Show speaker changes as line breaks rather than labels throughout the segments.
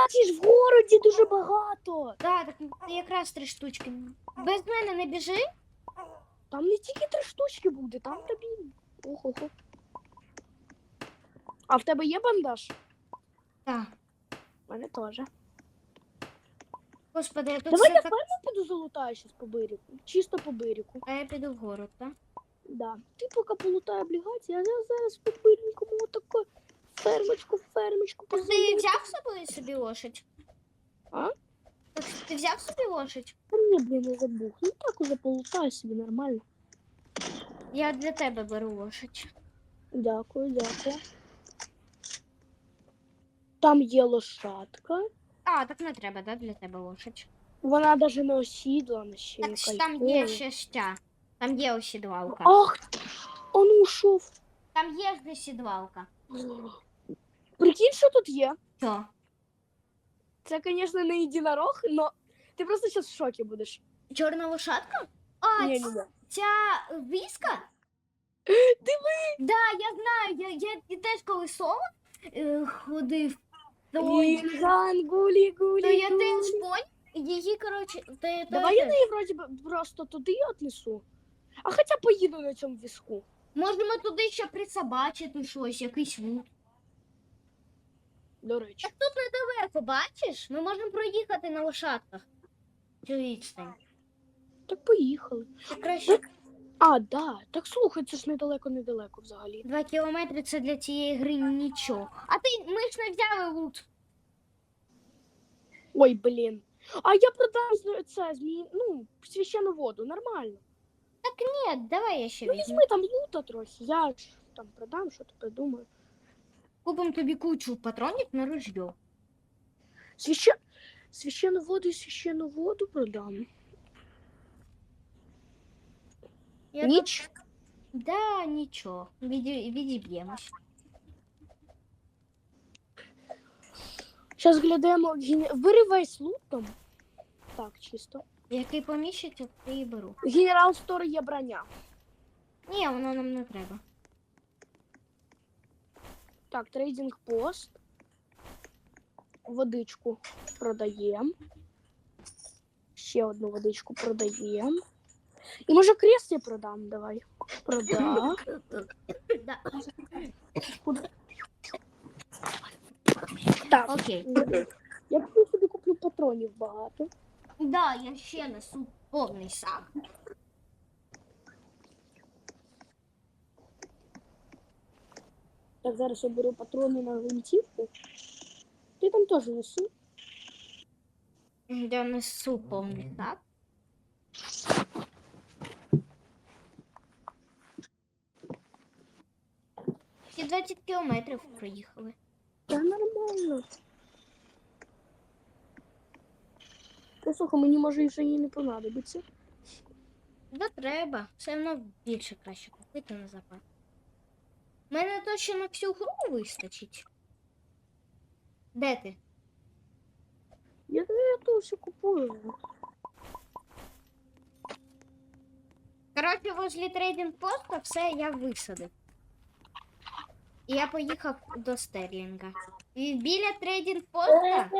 Бачиш, в городі дуже багато.
Да, так якраз три штучки. Без мене не біжи.
Там не тільки три штучки буде, там тобі. Ого-го. А в тебе є бандаж?
Так.
У мене теж.
Господи, я тут
Давай
все
я
так...
ферму піду залутаю щас по бирику. Чисто по бирику.
А я піду вгору, так?
Да. Ти поки полутай облігації, а я зараз по биренькому отако фермочку, фермочку
Так ти взяв з собою собі лошадь?
А?
Так ти взяв собі лошадь?
Та ні, блін, не забув. Ну так уже полутай собі нормально.
Я для тебе беру лошадь.
Дякую, дякую. Там є лошадка.
А, так не треба, да, для тебе лошадь.
Вона навіть не осідлана ще.
Так ж там є ще ща. Там є осідлалка.
Ах, он ушов.
Там є ж сідлалка.
Прикинь, що тут є.
Що?
Це, звісно, не єдинорог, но ти просто зараз в шокі будеш.
Чорна лошадка? А,
Ні, ні, ні.
ця віска?
Диви!
Да, я знаю. Я, я, я теж коли соло е, ходив, то,
Інган, гулі, гулі,
то я
гулі.
теж поняв. Її, коротше, то, то
Давай я
теж.
неї вроді би просто туди віднесу. А хоча поїду на цьому візку.
Можемо туди ще присобачити щось, якийсь лут.
До речі.
Так тут недалеко, бачиш? Ми можемо проїхати на лошадках. Цю відстань.
Так поїхали.
Так краще
А, да. Так слухай, це ж недалеко-недалеко взагалі.
два кілометри це для цієї гри нічого. А ти ми ж не взяли лут.
Ой, блін. А я продам це змі... ну, священну воду, нормально.
Так Ні, давай я ще
Ну візьми там лута трохи, я ж там продам, що ти придумаю.
Купимо тобі кучу патронів на ружьо.
Священ... Священну воду і священну воду продам.
Я
Ніч.
тут- Да, нічого. Віді... Відіб'ємось.
Зараз глядемо. ген- Бери весь лут там. Так, чисто.
Який поміщить, от ти і беру.
Генерал Стор є броня.
Ні, воно нам не треба.
Так, трейдинг пост. Водичку продаємо. Ще одну водичку продаємо. І може крест я продам, давай. Продам. Так,
Окей.
я собі куплю патронів багато.
Да, я ще несу повний сак.
Так, зараз я беру патрони на гвинтівку. Ти там теж неси.
Я несу повний сак. Всі 20 кілометрів проїхали.
Та нормально. Та слухай, мені може і вже їй не понадобиться.
Да треба. Все одно більше краще купити на запас. Мене точно на всю гру вистачить. Де ти?
Я, то все купую.
Коротше, возле трейдинг поста все я висадив. І я поїхав до Стерлінга. І біля трейдинг поста.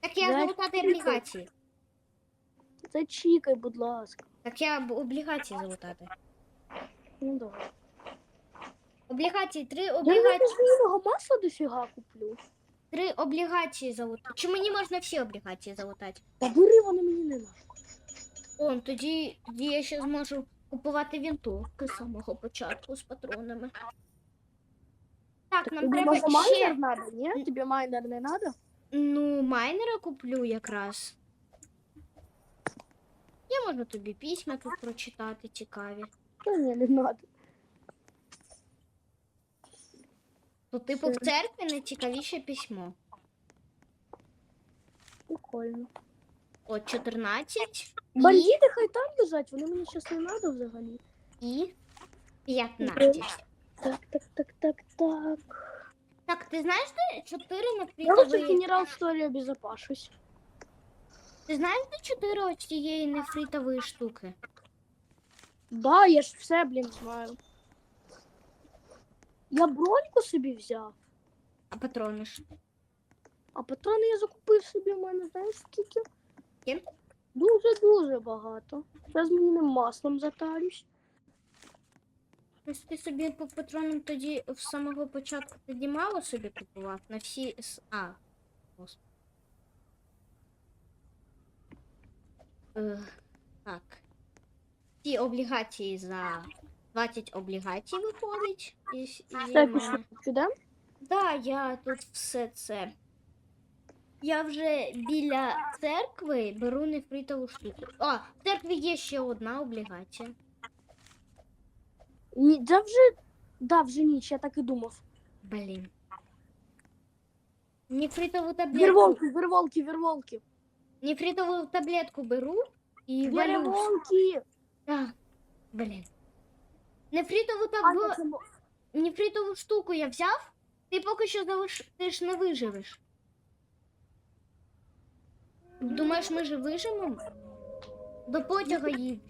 Так я залутати облігації.
Зачікай, будь ласка.
Так я облігації залутати.
Ну давай.
Облігації, три
Я
облігації.
навіть масла дофіга куплю.
Три облігації залутати. Чи мені можна всі облігації залутати?
Та бери вони мені не надо.
О, тоді, тоді я ще зможу купувати вінтовки з самого початку з патронами. Так, нам
тобі
треба
може майнер надо, ні? Тобі майнер не надо?
Ну, майнера куплю якраз. Я можу тобі письма тут прочитати цікаві.
Та ні, не надо.
То, типу, в церкві найцікавіше письмо.
Прикольно.
От 14 і,
Бандити хай там лежать, вони мені зараз не надо взагалі.
і 15.
Так, так, так, так, так.
Так, ти знаєш, де 4
Я вже
нефритової...
генерал Сторі обезопашусь.
Ти знаєш, де 4 ось цієї нефритової штуки?
Да, я ж все, блін, знаю. Я броньку собі взяв.
А патрони ж?
А патрони я закупив собі, в мене знаєш скільки? Дуже-дуже багато. Зараз мінним маслом затарюсь.
Ось ти собі по патронам тоді з самого початку тоді мало собі купував на всі. с- А. Господи. Е, так. Ці облігації за 20 облігацій виходить. І, і
Так,
в
пішли
мене.
сюди.
Да, я тут все це. Я вже біля церкви беру нефритову штуку. А, в церкві є ще одна облігація.
Ні, да вже, да, вже ніч, я так і думав.
Блін. Нефритову таблетку.
Вірволки, вірволки, вірволки.
Нефритову таблетку беру і валю.
Вірволки.
А, блін. Таблетку.
це мо-
Нефритову штуку я взяв. Ти поки що залиш... ти ж не виживеш. Думаєш, ми ж виживемо? До потяга їду.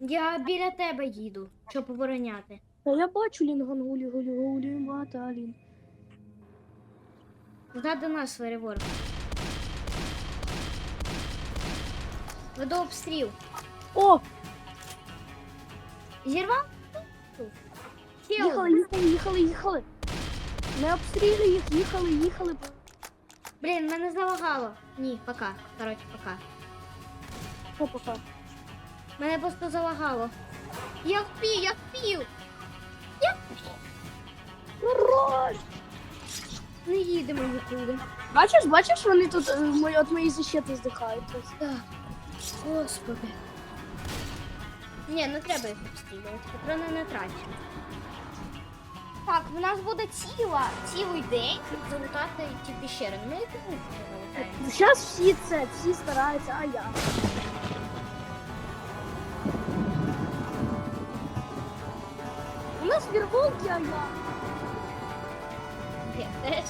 Я біля тебе їду, щоб обороняти.
Та я бачу лінгангулі, гулі, гулі, маталін.
Ззаду нас переворка. Веду обстріл.
О,
Зірвав?
Їхали,
один.
їхали, їхали, їхали. Не обстрілюй їх, їхали, їхали.
Блін, мене залагало. Ні, пока. Коротше, пока.
Що пока?
Мене просто залагало. Я впів, я впів.
Я Хорош!
Не їдемо нікуди.
Бачиш, бачиш, вони тут е, мої, от мої защити здихають.
Так. Господи. Ні, не треба їх обстрілювати. Патрони не трачу. Так, в нас буде ціла, цілий день залутати ті піщери. Ми їх не залутаємо.
Зараз всі це, всі стараються, а я. У нас вірволки, а я.
Я теж.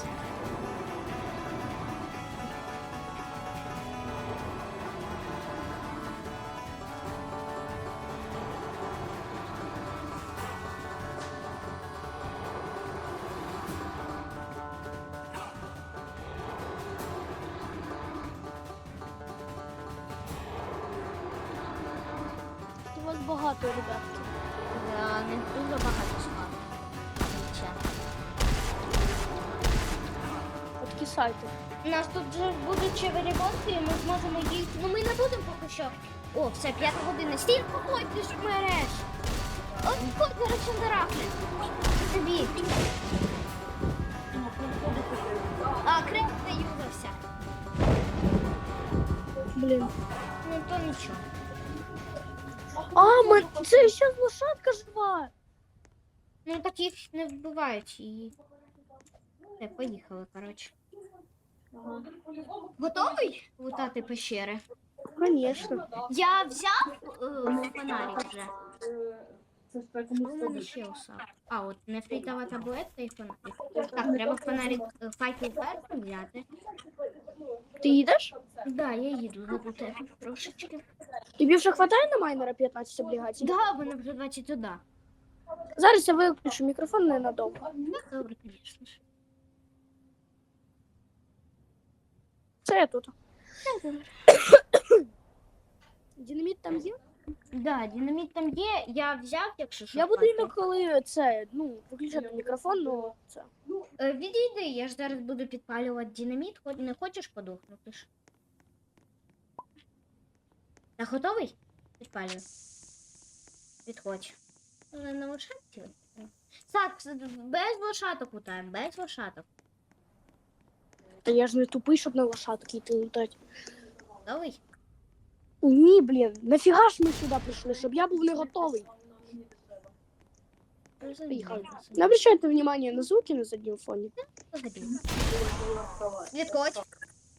От.
У нас тут вже будуть ще ремонти, і ми зможемо їх. Ну ми не будемо поки що. О, все, п'ята година. Стій, походь, ти ж мереш. От ходь, зараз шандарахне. Тобі. А, крем заюзався.
Блін.
Ну то нічого.
А, ми... це ще лошадка жива.
Ну так їх не вбивають і. Все, поїхали, коротше. Готовий лутати пещери?
Конечно.
Я взяв е, фонарик вже. Мене ще усав. А, от нефритова таблетка і фонарик. Так, треба фонарик е, факел першим взяти.
Ти їдеш?
Да, я їду забути трошечки.
Тобі вже хватає на майнера 15 облігацій?
Да, вона вже 21.
Зараз я виключу мікрофон ненадовго.
Добре, звісно ж.
Це я тут. Динаміт там є?
Да, динаміт там є, я взяв, якщо що.
Я буду
факел.
інколи це, ну, виключати мікрофон, ну це.
Е, Відійди, я ж зараз буду підпалювати динаміт, хоч не хочеш подохнути ж. Та готовий? Підпалюю. Відходь. Але на лошадці. Так, без лошадок лутаємо, без лошадок.
Та я ж не тупий, щоб на лошадки йти лутати.
Готовий?
Ні, блін, нафіга ж ми сюди прийшли, щоб я був не готовий. Поїхали. Не обращайте внимание на звуки на задньому фоні.
Відходь.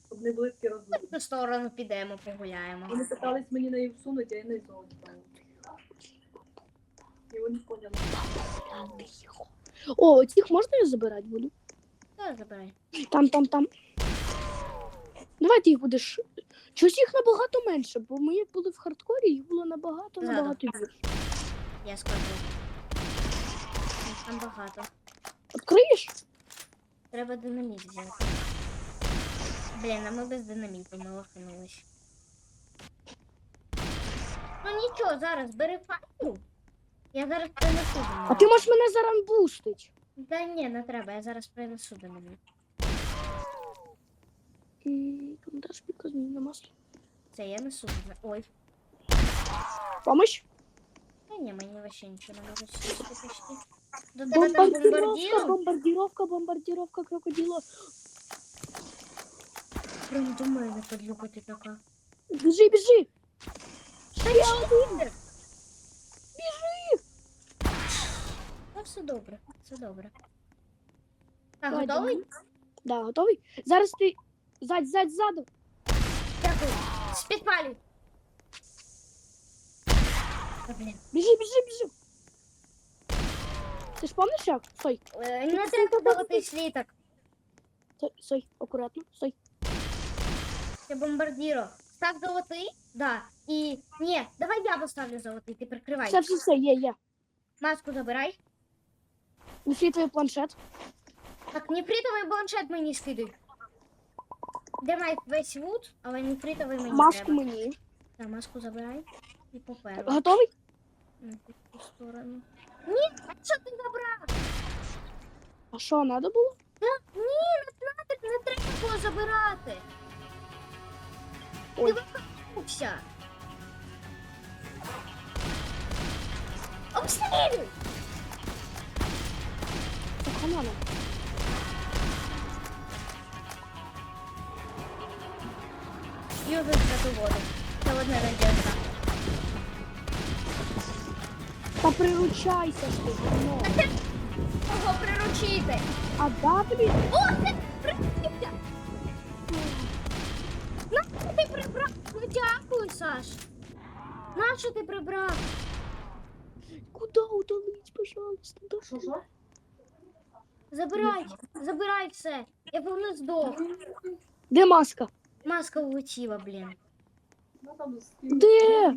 Щоб не близькі розбили.
На сторону підемо, погуляємо.
Вони питались мені на її всунути, а я не зовні. І вони поняли.
О, цих можна я забирати буду?
Забирай.
Там, там, там. Давай ти їх будеш. Чогось їх набагато менше, бо ми як були в хардкорі, їх було набагато, набагато більше.
Я скажу. Їх Там багато.
Відкриєш?
Треба динаміт взяти. Блін, а ми без динаміту ми лоханулись. Ну нічого, зараз бери факел. Я зараз принесу до
А ти можеш мене зараз бустить.
Та ні, не треба, я зараз принесу до мене.
Коментар шпілька зміни на маслі.
Це я несу. до мене. Ой.
Помощь?
Та ні, мені вообще нічого не може сісти почти. До тебе там
Бомбардировка,
бомбардіру.
бомбардировка, бомбардировка крокодила.
Прям до мене подлюка ти така.
Біжи, біжи.
Та я один.
Біжи.
Все добре, все добре. Так,
Давай,
готовий?
Да, готовий? Зараз ти ззаді, ззаді, ззаду.
Дякую. Спідпалю. Та, блін.
Біжи, біжи, біжи. Ти ж пам'ятаєш як? Стой,
Е, Не треба золотий сліток.
стой, стой, акуратно, стой.
Це бомбардіро. Став золотий? Да. І. Ні, давай я поставлю золотий, ти прикривай.
Все, все, все, є, є.
Маску забирай.
Усі твій планшет.
Так, нефритовий планшет мені скидуй. Де має весь вуд, але нефритовий мені
Маску
треба.
мені.
Так, маску забирай. І поперу.
Готовий?
На ту сторону. Ні, що ти забрав?
А що, треба було?
Та, ні, не треба, не треба було забирати.
Ой.
Ти вихопився. Обстрілюй!
Так, а надо.
Южить за воду. Це одна надежда.
Та приручайся ж ти, ну.
Кого приручити?
А да тобі?
О, ти прибрався! Нащо ти прибрав? Ну дякую, Саш. Нащо ти прибрав?
Куда удалить, пожалуйста? Да
Що, що?
Забирай, забирай все. Я повинен здох.
Де маска?
Маска улетіла, блін.
Де?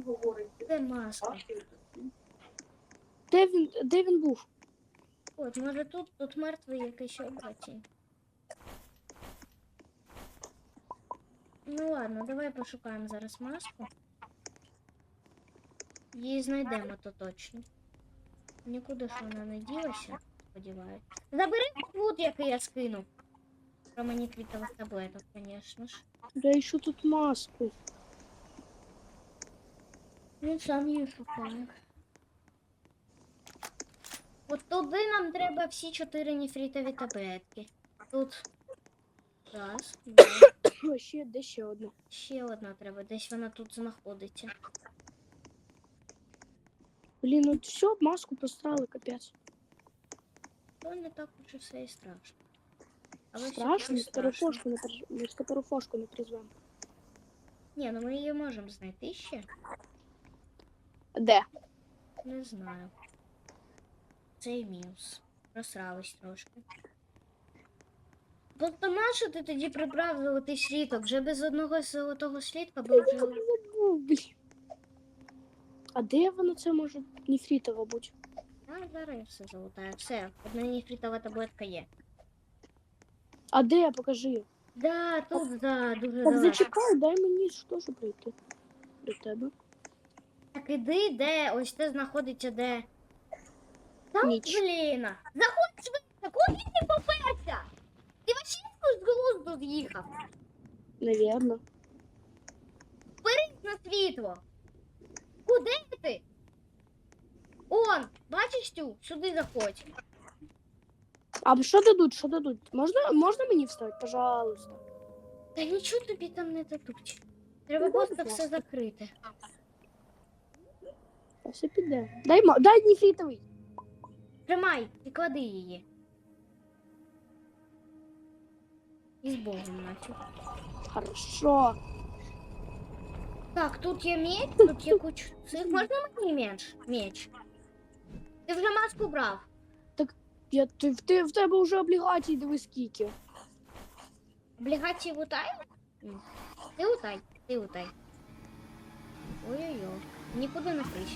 Де маска?
Де він, де він був?
От, може тут, тут мертвий якийсь обратінь. Ну ладно, давай пошукаємо зараз маску. Її знайдемо то точно. Нікуди ж вона не ділася, сподіваюся. Забери фут, який я скинув. Про мені квітових таблеток, звісно ж.
Я ищу тут маску.
Він сам її шукає. От туди нам треба всі чотири нефритові таблетки. Тут. Раз, два.
О, ще, де ще одна?
Ще одна треба, десь вона тут знаходиться.
Блін, ну все, маску пострали, капець.
То не так уже все і страшно. Але
Страшно,
дуже
стару фошку не ми стару не призвемо.
Ні, ну ми її можемо знайти ще.
Де?
Не знаю. Це і мінус. Просрались трошки. Тобто нащо ти тоді прибрав золотий слідок? Вже без одного золотого слідка був вже.
А де воно це може нефритова бути?
А, зараз я все золотаю. Все, одна нефритова таблетка є.
А де? Покажи.
Да, тут, да, дуже
Так
далеко.
зачекай, дай мені ж теж прийти. До тебе.
Так іди, де ось це знаходиться, де. Там,
Ніч.
блін. Заходь швидко, куди ти поперся? Ти вообще з глузду з'їхав.
Навірно.
на світло. Куди ти? Он, бачиш цю? Сюди заходь.
А що дадуть? Що дадуть? Можна, можна мені встати, пожалуйста?
Та нічого тобі там не дадуть. Треба
Ну,
просто
будь
все
ласка.
закрити.
Та все піде. Дай, ма- дай нефритовий.
Тримай і клади її. І з Богом нафіг.
Хорошо.
Так, тут є меч, тут є куча цих. Можна мені меч? Меч. Ти вже маску брав.
Я, ти, в, ти, в тебе вже облігації, диви скільки.
Облігації утай? М. Ти утай, ти утай. Ой-ой-ой. Нікуди не прийш.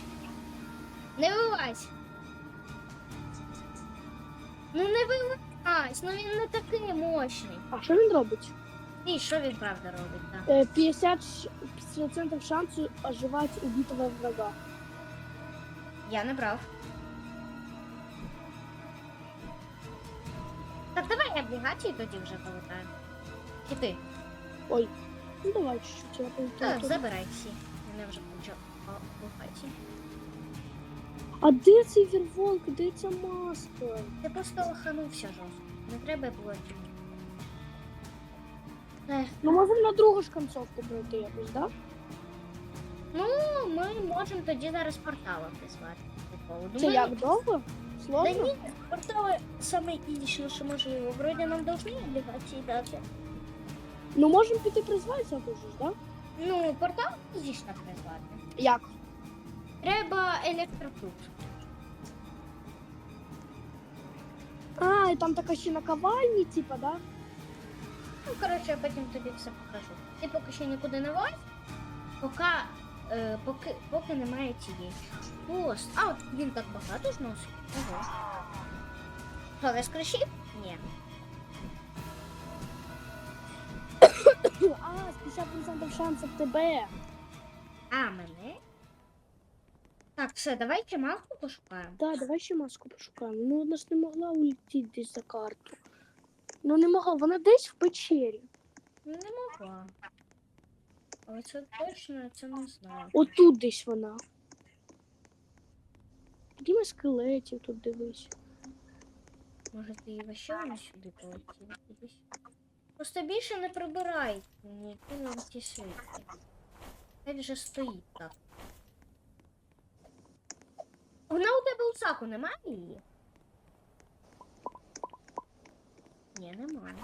Не вилазь. Ну не вилазь, ну він не такий мощний.
А що він робить?
І що він правда робить, так?
Э, 50 ш- процентов шансу оживать убитого врага.
Я не брав. Облігації тоді вже полетаємо. І ти?
Ой, ну давай чуть-чуть, я
Так, забирай всі. Мене вже почав.
А де цей вірволк? Де ця маска?
Ти просто лоханувся жорстко. Не треба було. Ех,
Ну можемо на другу ж концовку пройти якось, да?
Ну, ми можемо тоді зараз портала призвати.
Це як довго?
Да
Сложно?
ні, портали саме ідішно, що можливо. Вроді нам должны облігації дати.
Ну можемо піти призватися якось, ж, да?
Ну, портал ідішно призвати.
Як?
Треба електрокрут.
А, і там така ще наковальні, типа, да?
Ну, коротше, я потім тобі все покажу. Ти поки що нікуди не влазь, поки, е, поки, поки немає цієї. Пост. А, от він так багато зносить. Ого. Що, воскрешив? Ні.
А, з 50% шансів тебе.
А, мене? Так, все, давайте маску пошукаємо.
Да, давай ще маску пошукаємо. Ну вона ж не могла улетіти десь за карту. Ну не могла, вона десь в печері.
Ну, Не могла. Але це точно, я це не знаю.
Отут десь вона. Діма скелетів тут дивись.
Може ти і вообще вона сюди полетіла кудись? Просто більше не прибирай. Ні, ти нам ті свитки. Хай вже стоїть так. Вона у тебе у саку немає її? Ні, немає.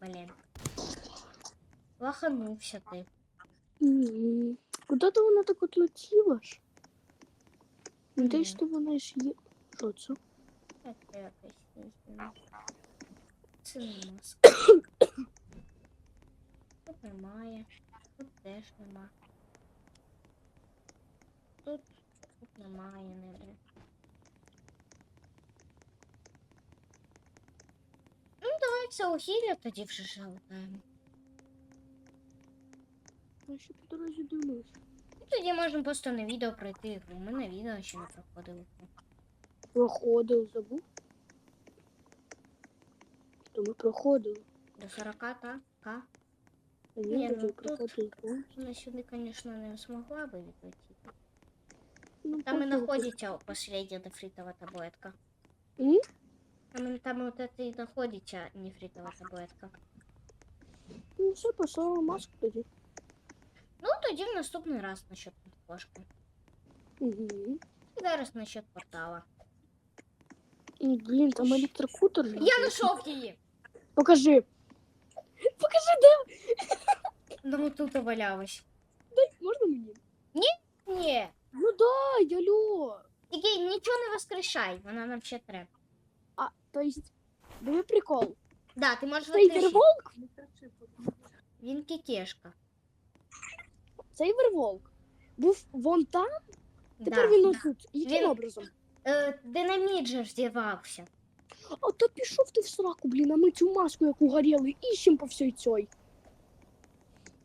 Блін. Лаханувся ти.
М, Куди-то вона так от летіла ж. Ну,
Мгм.
то вона ж є. Що це?
Це не маска. Тут немає. Тут теж нема. Тут, тут немає ніде. Ну, давай це ухилля тоді вже жалкаємо.
Я ще по дорозі дивлюсь.
Тоді можемо просто на відео пройти ігру. Ми на відео ще не проходили.
Проходив, забув. То ми проходили.
До 40 та? К?
А
Ні, ну, тут- Вона сюди, звісно, не змогла би відлетіти.
Ну,
Там и
проходили.
находится последняя нефритовая таблетка.
М?
Там, там вот это и находится нефритова таблетка.
Ну, все, послала маску тоді.
Ну, тоді в наступний раз насчет кошки.
Угу.
І зараз насчет портала.
Блін, там електрокутер. же.
Я знайшов її!
Покажи. Покажи, де.
Ну, тут валялась.
Можна мені?
Ні,
Ну дай, алло.
тільки нічого не воскрешай, вона нам ще треба.
А, то есть, диви прикол.
Да, ти можеш
Цей
воскрешити.
верволк,
Не кричи, потім.
Він кікешка.
Цей верволк був вон там, тепер
Да.
він ось тут. Яким
Він-
образом?
Е, динаміт же ж зірвався.
А то пішов ти в сраку, блін, а ми цю маску, яку горіли, іщем по всій цій.